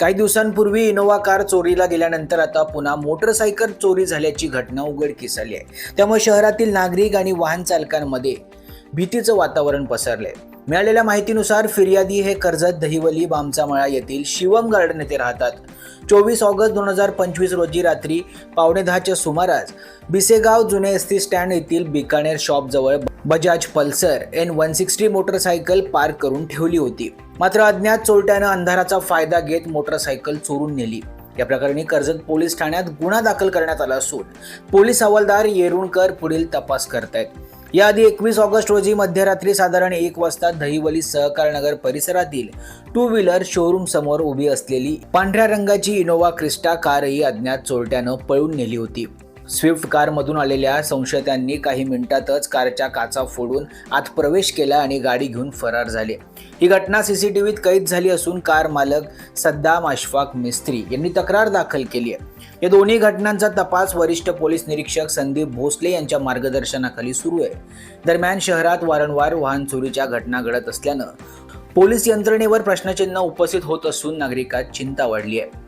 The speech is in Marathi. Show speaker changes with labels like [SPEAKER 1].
[SPEAKER 1] काही दिवसांपूर्वी इनोवा कार चोरीला गेल्यानंतर आता पुन्हा मोटरसायकल चोरी झाल्याची घटना उघडकीस आली आहे. त्यामुळे शहरातील नागरिक आणि वाहन चालकांमध्ये भीतीचं वातावरण पसरलंय. मिळालेल्या माहितीनुसार फिर्यादी हे कर्जत दहिवली बामचामळा येथील शिवम गार्डन येथे राहतात. चोवीस ऑगस्ट दोन हजार पंचवीस रोजी रात्री पावणे दहाच्या सुमारास बिसेगाव जुने एस टी स्टँड येथील Bikaner शॉपजवळ Bajaj Pulsar N one sixty motorcycle park करून ठेवली होती. मात्र अज्ञात चोरट्यानं अंधाराचा फायदा घेत मोटरसायकल चोरून नेली. या प्रकरणी कर्जत पोलीस ठाण्यात गुन्हा दाखल करण्यात आला असून पोलीस हवालदार येरुणकर पुढील तपास करतायत. याआधी एकवीस ऑगस्ट रोजी मध्यरात्री साधारण एक वाजता दहिवली सहकारनगर परिसरातील टू व्हीलर शोरूम समोर उभी असलेली पांढऱ्या रंगाची इनोवा क्रिस्टा कारही अज्ञात चोरट्यानं पळून नेली होती. स्विफ्ट कारमधून आलेल्या संशयितांनी काही मिनिटातच कारच्या काचा फोडून आत प्रवेश केला आणि गाडी घेऊन फरार झाले. ही घटना सीसीटीव्हीत कैद झाली असून कार मालक सद्दाम अशफाक मिस्त्री यांनी तक्रार दाखल केली आहे. या दोन्ही घटनांचा तपास वरिष्ठ पोलीस निरीक्षक संदीप भोसले यांच्या मार्गदर्शनाखाली सुरू आहे. दरम्यान शहरात वारंवार वाहन चोरीच्या घटना घडत असल्यानं पोलीस यंत्रणेवर प्रश्नचिन्ह उपस्थित होत असून नागरिकात चिंता वाढली आहे.